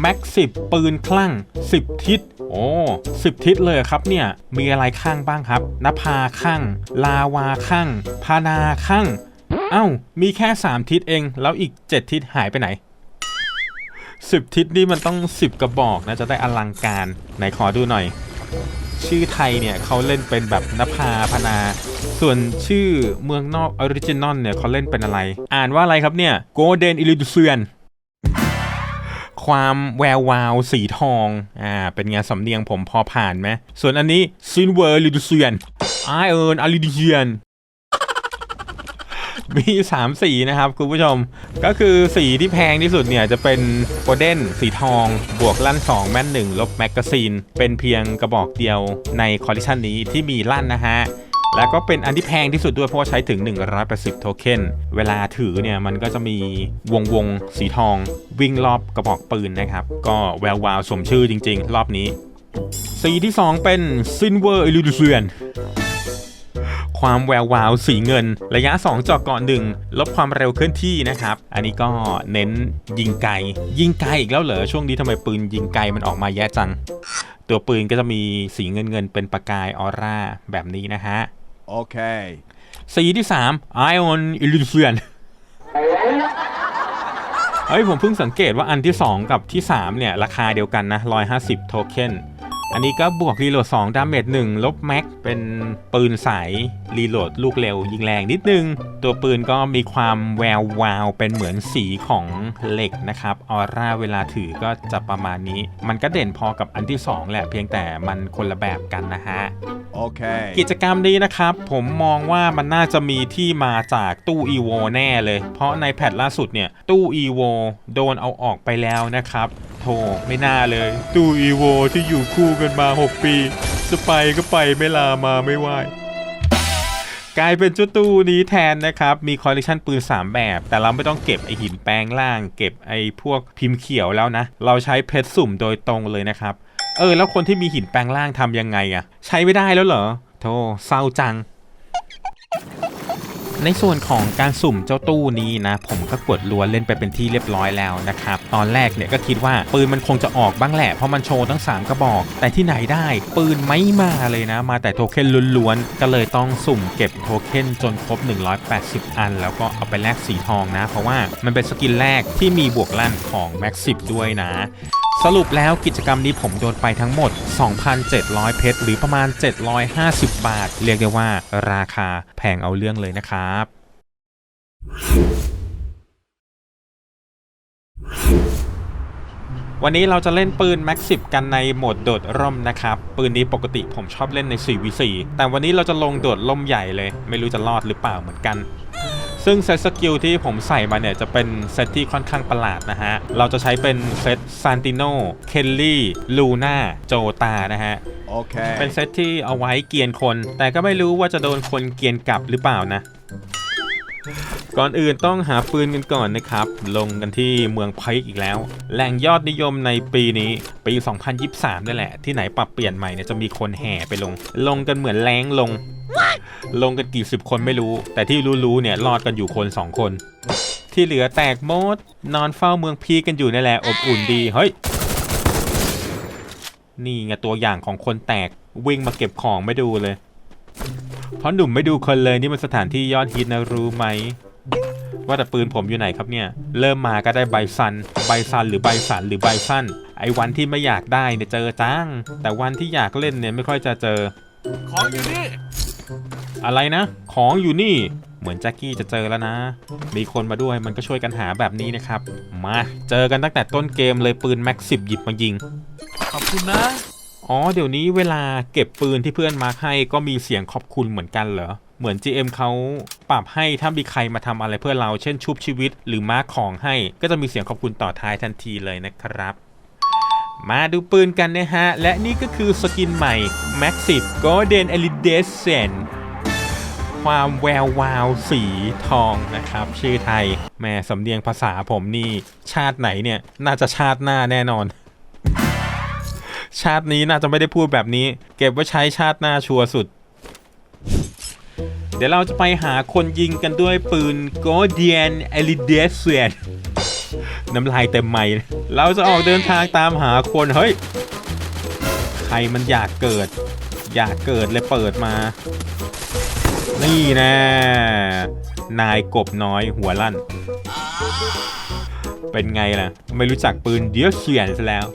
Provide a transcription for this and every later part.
แม็กสิบปืนคลั่ง 10 ทิศโอ้สิบทิศเลยครับเนี่ย มีอะไรข้างบ้างครับนภาข้าง ลาวาข้างพานาข้างเอ้า มีแค่ 3 ทิศเอง แล้วอีก 7 ทิศหายไปไหน 10 ทิศนี่มันต้อง 10 กระบอกนะ จะได้อลังการ ไหนขอดูหน่อย ชื่อไทยเนี่ยเขาเล่นเป็นแบบนภาพนา ส่วนชื่อเมืองนอกออริจินอลเนี่ยเขาเล่นเป็นอะไร อ่านว่าอะไรครับเนี่ย Golden Illusion ความแวววาวสีทองอ่าเป็นไงสำเนียงผมพอผ่านไหมส่วนอันนี้ Silver Illusion Iron Illusion มี3สีนะครับคุณผู้ชม ก็คือสีที่แพงที่สุดเนี่ยจะเป็นโกลเด้นสีทอง บวกลั่น 2 แม่น 1 ลบแมกกาซีน เป็นเพียงกระบอกเดียวในคอลเลคชันนี้ที่มีลั่นนะฮะ แล้วก็เป็นอันที่แพงที่สุดด้วยเพราะว่าใช้ถึง 180 โทเค็น เวลาถือเนี่ยมันก็จะมีวงวงๆสีทองวิ่งรอบกระบอกปืนนะครับ ก็แวววาวสมชื่อจริง ๆ รอบนี้ สีที่ 2 เป็น Silver Illusion ความแวววาวสีเงิน ระยะ 2จอกเกาะหนึ่งลบความเร็วเคลื่อนที่นะครับ อันนี้ก็เน้นยิงไกล ยิงไกลอีกแล้วเหรอ ช่วงนี้ทำไมปืนยิงไกลมันออกมาแย่จัง ตัวปืนก็จะมีสีเงินเงินๆเป็นประกายออร่าแบบนี้นะฮะ โอเค สีที่3 Ion Illusion เฮ้ยผมเพิ่งสังเกตว่าอันที่ 2 กับที่ 3 เนี่ย ราคาเดียวกันนะ 150 โทเค็น อันนี้ก็บวกรีโหลด2ดาเมจ1ลบแม็กเป็นปืนสายรีโหลดลูกเร็วยิงแรงนิดนึง ตัวปืนก็มีความแวววาว เป็นเหมือนสีของเหล็กนะครับออร่าเวลาถือก็จะประมาณนี้ มันก็เด่นพอกับอันที่ 2 แหละเพียงแต่มันคนละแบบกันนะฮะ Okay. กิจกรรมนี้นะครับ ผมมองว่ามันน่าจะมีที่มาจากตู้ EVO แน่เลย เพราะในแพทล่าสุดเนี่ยตู้ EVO โดนเอาออกไปแล้วนะครับ โธไม่น่าเลย ตู้ EVO ที่อยู่คู่กันมา 6 ปีจะไปก็ไปไม่ลามาไม่ไหวกลายเป็นเจ้าตู้นี้แทนนะครับ มีคอลเลคชันปืน 3 แบบ แต่เราไม่ต้องเก็บไอหินแปลงล่าง เก็บไอพวกพิมพ์เขียวแล้วนะ เราใช้เพชรสุ่มโดยตรงเลยนะครับ เออ แล้วคนที่มีหินแปลงร่างทำยังไงอะใช้ไม่ได้แล้วเหรอ โธ่เศร้าจัง ในส่วนของการสุ่มเจ้าตู้นี้นะผมก็กดล้วนเล่นไปเป็นที่เรียบร้อยแล้วนะครับตอนแรกเนี่ยก็คิดว่าปืนมันคงจะออกบ้างแหละเพราะมันโชว์ทั้ง 3 กระบอก แต่ที่ไหนได้ ปืนไม่มาเลยนะ มาแต่โทเค็นล้วนๆก็เลยต้องสุ่มเก็บโทเค็นจนครบ 180 อัน แล้วก็เอาไปแลกสีทองนะ เพราะว่ามันเป็นสกินแรกที่มีบวกลั่นของแม็กซิบด้วยนะสรุปแล้วกิจกรรมนี้ผมโดนไปทั้งหมด 2,700 เพชร หรือประมาณ 750 บาท เรียกได้ว่าราคาแพงเอาเรื่องเลยนะครับ วันนี้เราจะเล่นปืน Max 10กันในโหมดโดดร่มนะครับ ปืนนี้ปกติผมชอบเล่นใน 4v4 แต่วันนี้เราจะลงโดดร่มใหญ่เลย ไม่รู้จะรอดหรือเปล่าเหมือนกัน ซึ่งเซตสกิลที่ผมใส่มาเนี่ย จะเป็นเซตที่ค่อนข้างประหลาดนะฮะ เราจะใช้เป็นเซตซานติโนเคลลี่ลูน่าโจตานะฮะ Okay. เป็นเซตที่เอาไว้เกียนคน แต่ก็ไม่รู้ว่าจะโดนคนเกียนกลับหรือเปล่านะ ก่อนอื่นต้องหาปืนกันก่อนนะครับ ลงกันที่เมืองไพร์อีกแล้ว แหล่งยอดนิยมในปีนี้ปี 2023นี่แหละ ที่ไหนปรับเปลี่ยนใหม่เนี่ยจะมีคนแห่ไปลง ลงกันเหมือนแรงลง ลงกันกี่สิบคนไม่รู้ แต่ที่รู้ๆเนี่ยรอดกันอยู่คนสองคน ที่เหลือแตกหมดนอนเฝ้าเมืองพีกันอยู่นั่นแหละอบอุ่นดีเฮ้ยนี่ไงตัวอย่างของคนแตกวิ่งมาเก็บของไม่ดูเลย เพราะหนุ่มไม่ดูคนเลยนี่มันสถานที่ยอดฮิตนะรู้ไหม ว่าแต่ปืนผมอยู่ไหนครับเนี่ย เริ่มมาก็ได้ใบซัน ใบซันหรือใบสันหรือใบสั้น ไอ้วันที่ไม่อยากได้เนี่ยเจอจ้างแต่วันที่อยากเล่นเนี่ยไม่ค่อยจะเจอ ของอยู่นี่ อะไรนะ ของอยู่นี่ เหมือนแจ็คกี้จะเจอแล้วนะ มีคนมาด้วยมันก็ช่วยกันหาแบบนี้นะครับ มา เจอกันตั้งแต่ต้นเกมเลยปืนแม็กสิบหยิบมายิง ขอบคุณนะ อ๋อเดี๋ยวนี้เวลาเก็บปืนที่เพื่อนมาร์คให้ก็มีเสียงขอบคุณเหมือนกันเหรอ เหมือน GM เขาปรับให้ถ้ามีใครมาทำอะไรเพื่อเรา เช่นชุบชีวิต หรือมาร์คของให้ ก็จะมีเสียงขอบคุณต่อท้ายทันทีเลยนะครับ มาดูปืนกันนะฮะ และนี่ก็คือสกินใหม่ Max 10 Golden e l i d e s e n t ความแวววาวสีทองนะครับ ชื่อไทยแม่สำเนียงภาษาผมนี่ ชาติไหนเนี่ย น่าจะชาติหน้าแน่นอน ชาตินี้น่าจะไม่ได้พูดแบบนี้ เก็บไว้ใช้ชาติหน้าชัวร์สุด เดี๋ยวเราจะไปหาคนยิงกันด้วยปืนโกลเดียนเอลิเดเซียน้ำลายเต็มไม้เลยเราจะออกเดินทางตามหาคน เฮ้ย ใครมันอยากเกิด อยากเกิดเลยเปิดมา นี่แน่นายกบน้อยหัวลั่น เป็นไงล่ะ ไม่รู้จักปืนเดียวเฉียนซะแล้ว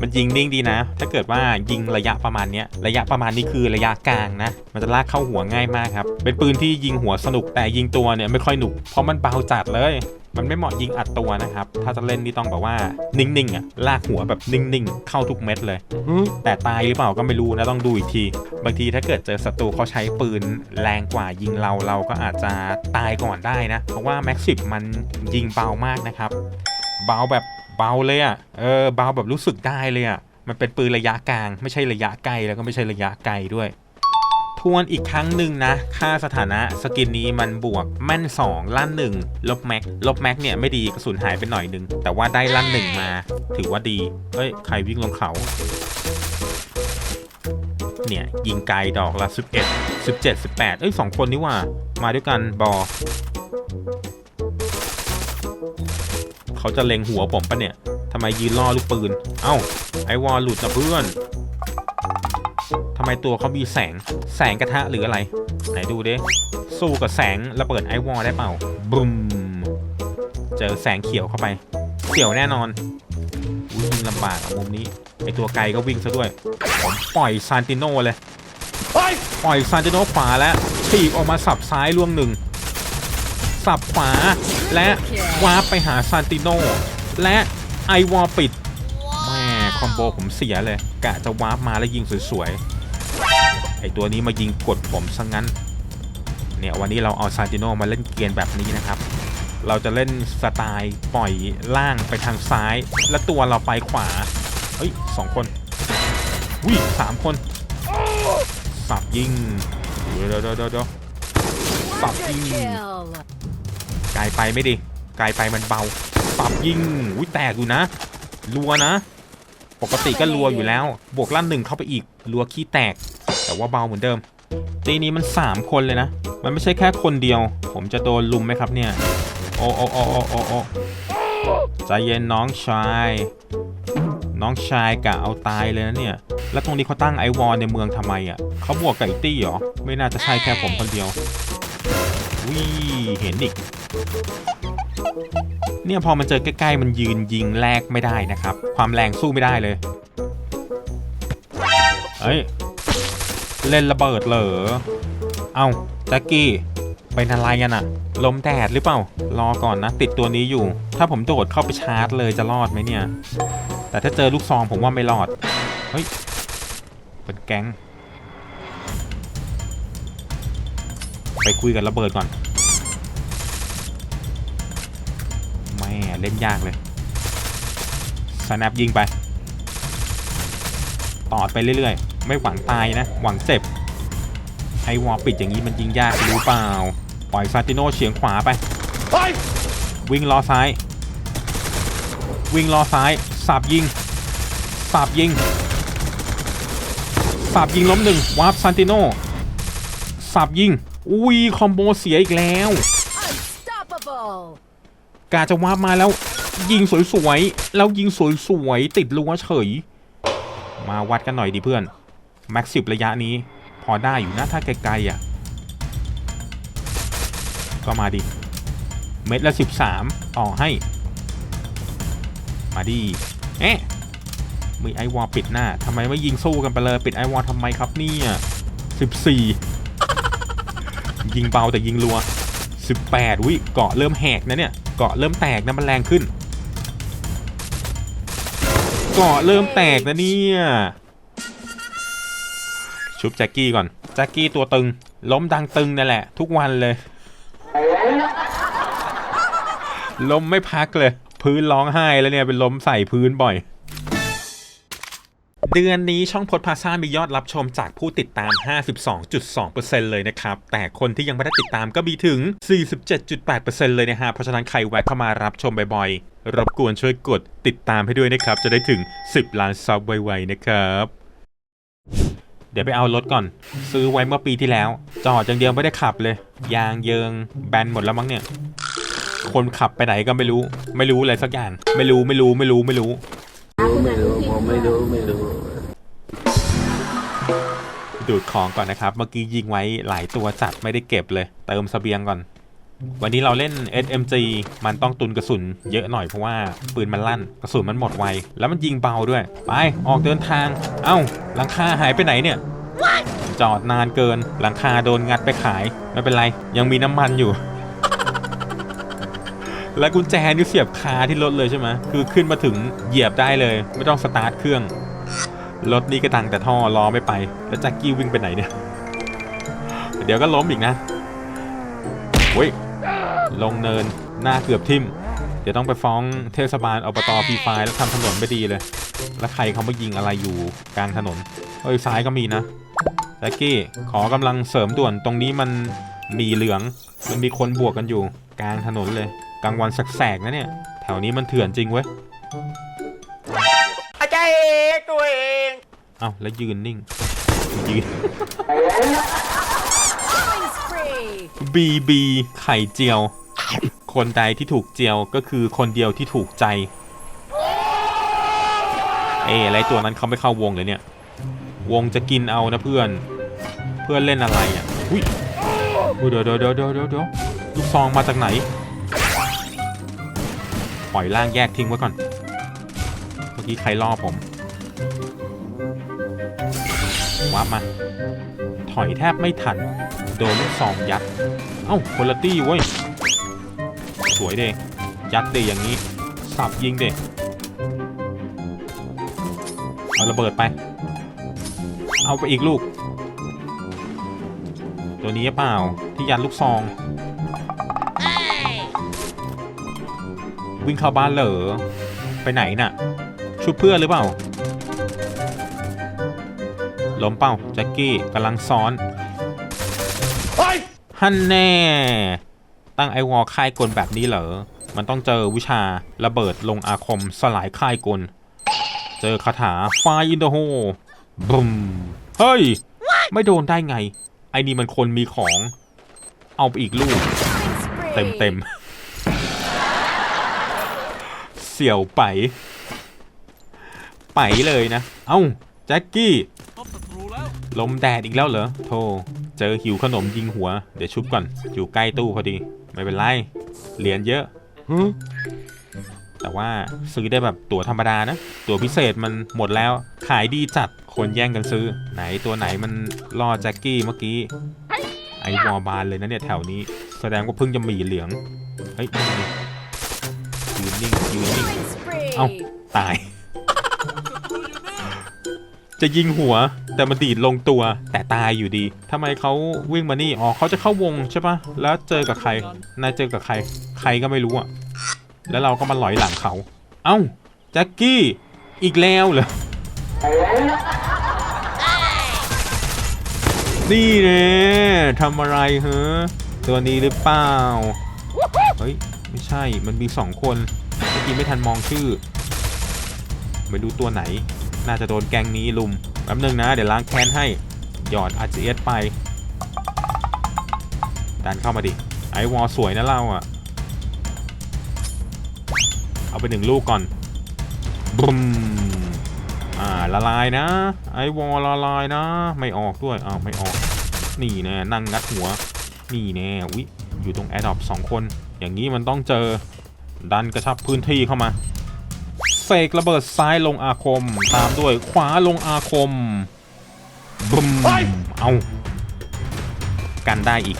มันยิงนิ่งดีนะ ถ้าเกิดว่ายิงระยะประมาณเนี้ย ระยะประมาณนี้คือระยะกลางนะ มันจะลากเข้าหัวง่ายมากครับ เป็นปืนที่ยิงหัวสนุกแต่ยิงตัวเนี่ยไม่ค่อยหนุก เพราะมันเบาจัดเลย มันไม่เหมาะยิงอัดตัวนะครับ ถ้าจะเล่นนี่ต้องแบบว่านิ่งๆอะลากหัวแบบนิ่งๆ เข้าทุกเม็ดเลย แต่ตายหรือเปล่าก็ไม่รู้นะต้องดูอีกที บางทีถ้าเกิดเจอศัตรูเขาใช้ปืนแรงกว่ายิงเราเราก็อาจจะตายก่อนได้นะ เพราะว่าแม็กซิมันยิงเบามากนะครับ เบาแบบเบาเลยอะ่ะ เออเบาแบบรู้สึกได้เลยอะ่ะ มันเป็นปืนระยะกลาง ไม่ใช่ระยะไกลแล้วก็ไม่ใช่ระยะไกลด้วยท วนอีกครั้งหนึ่งนะ ค่าสถานะสกินนี้มันบวกแม่น 2 ลั่น 1 ลบแม็ก ลบแม็กเนี่ยไม่ดีกระสุนหายไปหน่อยหนึง แต่ว่าได้ลั่นหนึ่งมา ถือว่าดี เฮ้ย ใครวิ่งลงเขา เนี่ย ยิงไกลดอกละ 11 17 18 เอ้ยสองคนนี่ว่า มาด้วยกันบอ เขาจะเล็งหัวผมปะเนี่ยทำไมยืนล่อลูกปืน เอ้า ไอวอลหลุดนะเพื่อนำไมตัวเขามีแสง แสงกระทะหรืออะไร ไหนดูดิ สู้กับแสงระเบิดไอวอลได้เปล่าบึมเจอแสงเขียวเข้าไป เขียวแน่นอนอุ๊ยยิงลำบากอะมุมนี้ ไอตัวไกลก็วิ่งซะด้วย ผมปล่อยซานติโนเลย ปล่อยซานติโนขวาแล้วฉีกออกมาสับซ้ายล่วงหนึ่ง สับขวาและวาร์ปไปหาซานติโนและไอวอลปิดแม่คอมโบผมเสียเลย กะจะวาร์ปมาแล้วยิงสวยๆไอตัวนี้มายิงกดผมซะงั้น เนี่ยวันนี้เราเอาซานติโนมาเล่นเกียนแบบนี้นะครับ เราจะเล่นสไตล์ปล่อยล่างไปทางซ้าย และตัวเราไปขวา เฮ้ยสองคนวิ่งสามคน สับยิงเดี๋ยวเดี๋ยวเดี๋ยวสับยิงไกลไปไม่ดีไกลไปมันเบาปรับยิงอุ้ยแตกอยู่นะ รัวนะ ปกติก็รัวอยู่แล้ว บวกลั่นหนึ่งเข้าไปอีก รัวขี้แตก แต่ว่าเบาเหมือนเดิม ตีนี้มัน 3 คนเลยนะ มันไม่ใช่แค่คนเดียว ผมจะโดนลุมไหมครับเนี่ย โอ้โอ้โอ้โอ้โอ้โอ้ใจเย็นน้องชาย น้องชายกะเอาตายเลยนะเนี่ย แล้วตรงนี้เขาตั้งไอวอลในเมืองทำไมอะเขาบวกไก่ตี้เหรอ ไม่น่าจะใช่แค่ผมคนเดียววิเห็นอีกเนี่ยพอมันเจอใกล้ๆมันยืนยิงแลกไม่ได้นะครับ ความแรงสู้ไม่ได้เลย เฮ้ย เล่นระเบิดเหรอ เอ้าแจ็คกี้เป็นอะไรกันอะลมแดดหรือเปล่า รอก่อนนะ ติดตัวนี้อยู่ ถ้าผมโดดเข้าไปชาร์จเลยจะรอดไหมเนี่ย แต่ถ้าเจอลูกซองผมว่าไม่รอด เฮ้ย เป็นแก๊ง ไปคุยกับระเบิดก่อน แม่เล่นยากเลยสแนปยิงไป ตอดไปเรื่อยๆ ไม่หวังตายนะ หวังเจ็บ ไอวอลปิดอย่างนี้มันยิงยากรู้เปล่า ปล่อยซาติโนเฉียงขวาไป วิ่งล้อซ้าย วิ่งล้อซ้าย สับยิง สับยิง สับยิงล้มหนึ่งวาร์ปซานติโน สับยิง อุ้ยคอมโบเสียอีกแล้วกาจะวาร์ปมาแล้วยิงสวยๆ แล้วยิงสวยๆ ติดรั้วเฉย มาวัดกันหน่อยดิเพื่อน แม็กซิบระยะนี้ พอได้อยู่นะถ้าไกลๆอะ ก็มาดิ เม็ดละ 13 ต่อให้ มาดิเอ๊ะมีไอวอลปิดหน้าทำไมไม่ยิงสู้กันไปเลย ปิดไอวอลทำไมครับเนี่ย14 ยิงเบาแต่ยิงรัว 18 วิเกาะเริ่มแหกนะเนี่ย เกาะเริ่มแตกนะมันแรงขึ้น เกาะเริ่มแตกนะเนี่ย ชุบแจ็คกี้ก่อน แจ็คกี้ตัวตึง ล้มดังตึงนั่นแหละ ทุกวันเลย ล้มไม่พักเลย พื้นร้องไห้แล้วเนี่ยเป็นล้มใส่พื้นบ่อยเดือนนี้ช่องพดพาซ่ามียอดรับชมจากผู้ติดตาม 52.2%เลยนะครับ แต่คนที่ยังไม่ได้ติดตามก็มีถึง 47.8%เลยนะฮะ เพราะฉะนั้นใครแวะเข้ามารับชมบ่อยๆ รบกวนช่วยกดติดตามให้ด้วยนะครับ จะได้ถึง 10 ล้านซับไวๆนะครับ เดี๋ยวไปเอารถก่อน ซื้อไว้เมื่อปีที่แล้ว จอดอย่างเดียวไม่ได้ขับเลย ยางเยิงแบนหมดแล้วมั้งเนี่ย คนขับไปไหนก็ไม่รู้ ไม่รู้อะไรสักอย่าง ไม่รู้ไม่รู้ไม่รู้ไม่รู้ ไม่รู้ผมไม่รู้ไม่รู้ดูดของก่อนนะครับ เมื่อกี้ยิงไว้หลายตัวจัดไม่ได้เก็บเลย เติมสเสบียงก่อน วันนี้เราเล่น SMG มันต้องตุนกระสุนเยอะหน่อยเพราะว่าปืนมันลั่น กระสุนมันหมดไว แล้วมันยิงเบาด้วย ไป ออกเดินทาง เอ้าหลังคาหายไปไหนเนี่ย จอดนานเกิน หลังคาโดนงัดไปขาย ไม่เป็นไร ยังมีน้ำมันอยู่ และกุญแจนี่เสียบคาที่รถเลยใช่ไหมคือขึ้นมาถึงเหยียบได้เลย ไม่ต้องสตาร์ทเครื่อง รถนี่กระตังแต่ท่อล้อไม่ไป แล้วแจ็คกี้วิ่งไปไหนเนี่ย เดี๋ยวก็ล้มอีกนะเว้ย ลงเนินหน้าเกือบทิ่ม เดี๋ยวต้องไปฟ้องเทศบาลอบตพีไฟแล้วทำถนนไม่ดีเลย แล้วใครเขามายิงอะไรอยู่กลางถนนเอ้ยซ้ายก็มีนะแจ็คกี้ขอกำลังเสริมด่วนตรงนี้มันมีเหลืองมันมีคนบวกกันอยู่ กลางถนนเลยกลางวันแสกๆนะเนี่ย แถวนี้มันเถื่อนจริงเว้ยอาจารย์เอกตัวเองเอ้าแล้วยืนนิ่งยืน Killing spree. บีบีไข่เจียว คนใดที่ถูกเจียวก็คือคนเดียวที่ถูกใจ เอ้อะไรตัวนั้นเขาไม่เข้าวงเลยเนี่ย วงจะกินเอานะเพื่อน เพื่อนเล่นอะไรอะอุ้ยอุ๊ยเดี๋ยวเดี๋ยวเดี๋ยวเดี๋ยวเดี๋ยวเดี๋ยวลูกซองมาจากไหน ปล่อยล่างแยกทิ้งไว้ก่อน เมื่อกี้ใครล่อผมวับมา ถอยแทบไม่ทัน โดนลูกซองยัด เอ้าคนละตี้เว้ย สวยเดยัดเดอย่างนี้ สับยิงเดเอาระเบิดไป เอาไปอีกลูก ตัวนี้เปล่าที่ยัดลูกซอง วิ่งเข้าบ้านเหรอ ไปไหนน่ะ ชุบเพื่อนหรือเปล่าล้มเป้าแจ็คกี้กำลังซ้อนฮันแน่ ตั้งไอวอลค่ายกลแบบนี้เหรอ มันต้องเจอวิชาระเบิดลงอาคมสลายค่ายกล เจอคาถาไฟอินเดโฮบุมเฮ้ย ไม่โดนได้ไง ไอ้นี่มันคนมีของ เอาไปอีกลูก เต็มเต็มเสี่ยวไป ไปเลยนะ เอ้า แจ็คกี้ล้มแดดอีกแล้วเหรอโธ่เจอหิวขนมยิงหัว เดี๋ยวชุบก่อน อยู่ใกล้ตู้พอดี ไม่เป็นไร เหรียญเยอะ แต่ว่าซื้อได้แบบตั๋วธรรมดานะ ตั๋วพิเศษมันหมดแล้ว ขายดีจัด คนแย่งกันซื้อ ไหนตัวไหนมันล่อแจ็คกี้เมื่อกี้ ไอวอลบานเลยนะเนี่ยแถวนี้ แสดงว่าเพิ่งจะมีเหลือง เฮ้ยนี่ไงยืนนิ่งยืนนิ่ง Killing spree. เอ้า ตายศัตรูอยู่นี่จะยิงหัว แต่มันดีดลงตัวแต่ตายอยู่ดีทำไมเขาวิ่งมานี่อ๋อเขาจะเข้าวงใช่ปะแล้วเจอกับใครนายเจอกับใคร ใครก็ไม่รู้อะแล้วเราก็มาหลอยหลังเขา เอ้าแจ็คกี้อีกแล้วเหรอนี่เนี่ทำอะไรเฮ้ตัวนี้หรือเปล่าเฮ้ยไม่ใช่มันมีสองคนเมื่อกี้ไม่ทันมองชื่อ ไม่รู้ตัวไหน น่าจะโดนแกงนี้ลุม แป๊บนึงนะ เดี๋ยวล้างแค้นให้ หยอด RGS ไป ดันเข้ามาดิ ไอวอลสวยนะเราอะเอาไปหนึ่งลูกก่อนบุมอ่าละลายนะ ไอวอลละลายนะ ไม่ออกด้วยอ้าวไม่ออก นี่แน่นั่งงัดหัว นี่แน่อุ๊ยอยู่ตรงแอร์ดอปสองคน อย่างนี้มันต้องเจอ ดันกระชับพื้นที่เข้ามา เสกระเบิดซ้ายลงอาคม ตามด้วยขวาลงอาคมบึมเอา กันได้อีก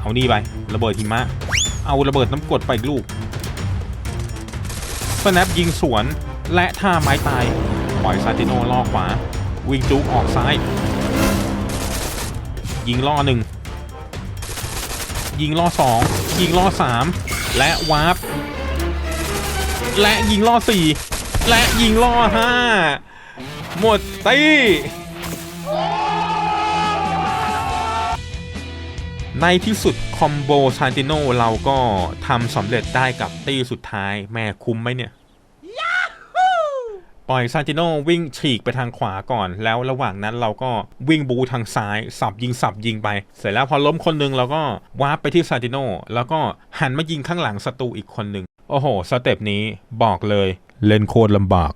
เอานี่ไป ระเบิดหิมะ เอาระเบิดน้ำกรดไปอีกลูกสแนปยิงสวนและท่าไม้ตาย ปล่อยซาติโนล่อขวา วิ่งจุกออกซ้าย ยิงล่อหนึ่งยิงล่อสองยิงล่อสามและวาร์ป และยิงล่อสี่และยิงล่อห้าหมดตีในที่สุดคอมโบซานติโนเราก็ทำสำเร็จได้กับตี้สุดท้ายแม่คุ้มไหมเนี่ยปล่อยซานติโนวิ่งฉีกไปทางขวาก่อนแล้วระหว่างนั้นเราก็วิ่งบูทางซ้าย สับยิงสับยิงไป เสร็จแล้วพอล้มคนนึงเราก็วาร์ปไปที่ซานติโนแล้วก็หันมายิงข้างหลังศัตรูอีกคนหนึ่ง โอ้โห สเต็ปนี้บอกเลย เล่นโคตรลำบาก